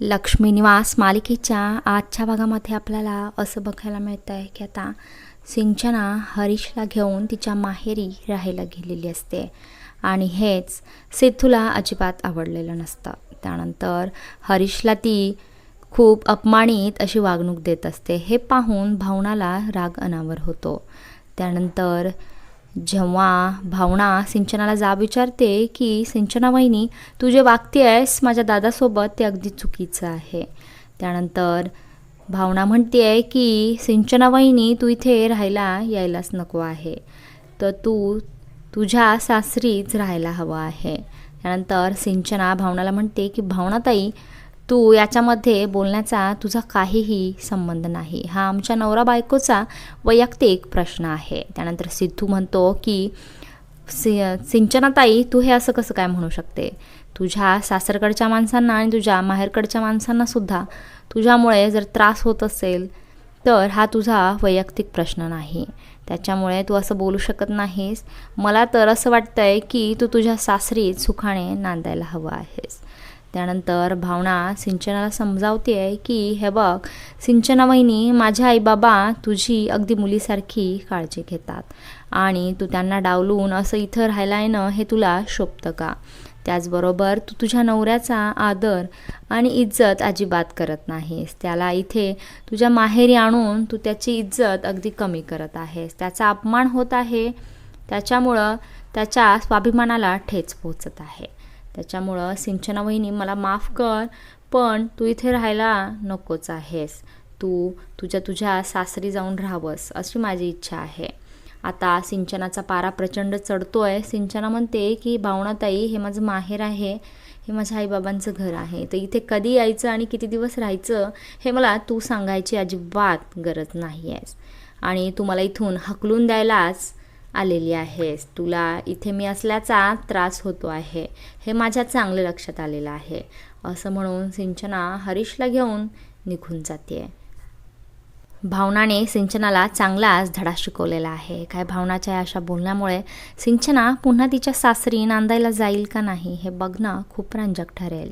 लक्ष्मी निवास मालिकेच्या आजच्या भागामध्ये आपल्याला असं बघायला मिळतं आहे की आता सिंचना हरीशला घेऊन तिच्या माहेरी राहायला गेलेली असते. आणि हेच सिद्धूला अजिबात आवडलेलं नसतं. त्यानंतर हरीशला ती खूप अपमानित अशी वागणूक देत असते. हे पाहून भावनाला राग अनावर होतो. त्यानंतर जेव्हा भावना सिंचनाला जाब विचारते की सिंचना वहिनी तू जे वागते आहेस माझ्या दादासोबत ते अगदी चुकीचं आहे. त्यानंतर भावना म्हणते आहे की सिंचना वहिनी तू इथे राहायला यायलाच नको आहे. तर तू तुझ्या सासरीच राहायला हवं आहे. त्यानंतर सिंचना भावनाला म्हणते की भावनाताई तू याच्यामध्ये बोलण्याचा तुझा काहीही संबंध नाही. हा आमच्या नवरा बायकोचा वैयक्तिक प्रश्न आहे. त्यानंतर सिद्धू म्हणतो की सि सिंचनाताई तू हे असं कसं काय म्हणू शकते? तुझ्या सासरकडच्या माणसांना आणि तुझ्या माहेरकडच्या माणसांनासुद्धा तुझ्यामुळे जर त्रास होत असेल तर हा तुझा वैयक्तिक प्रश्न नाही. त्याच्यामुळे तू असं बोलू शकत नाहीस. मला तर असं वाटतं आहे की तू तुझ्या सासरीत सुखाने नांदायला हवं आहेस. त्यानंतर भावना सिंचनाला समजावते आहे की हे बघ सिंचना वहिनी माझ्या आईबाबा तुझी अगदी मुलीसारखी काळजी घेतात आणि तू त्यांना डावलून असं इथं राहायला येणं हे तुला शोभतं का? त्याचबरोबर तू तुझ्या नवऱ्याचा आदर आणि इज्जत अजिबात करत नाहीस. त्याला इथे तुझ्या माहेरी आणून तू त्याची इज्जत अगदी कमी करत आहेस. त्याचा अपमान होत आहे. त्याच्यामुळं त्याच्या स्वाभिमानाला ठेच पोचत आहे. त्याच्यामुळं सिंचना वहिनी मला माफ कर पण तू इथे राहायला नकोच आहेस. तू तुझ्या तुझ्या सासरी जाऊन राहावंस अशी माझी इच्छा आहे. आता सिंचनाचा पारा प्रचंड चढतो आहे सिंचना म्हणते की भावनाताई हे माझं माहेर आहे. हे माझ्या आईबाबांचं घर आहे. तर इथे कधी यायचं आणि किती दिवस राहायचं हे मला तू सांगायची अजिबात गरज नाही आहेस आणि तू मला इथून हकलून द्यायलाच आलेली आहेस तुला इथे मी असल्याचा त्रास होतो आहे. हे माझ्या चांगलं लक्षात आलेलं आहे. असं म्हणून सिंचना हरीशला घेऊन निघून जाते. भावनाने सिंचनाला चांगलाच धडा शिकवलेला आहे. काय भावनाच्या अशा बोलण्यामुळे सिंचना पुन्हा तिच्या सासरी नांदायला जाईल का नाही हे बघणं खूप रंजक ठरेल.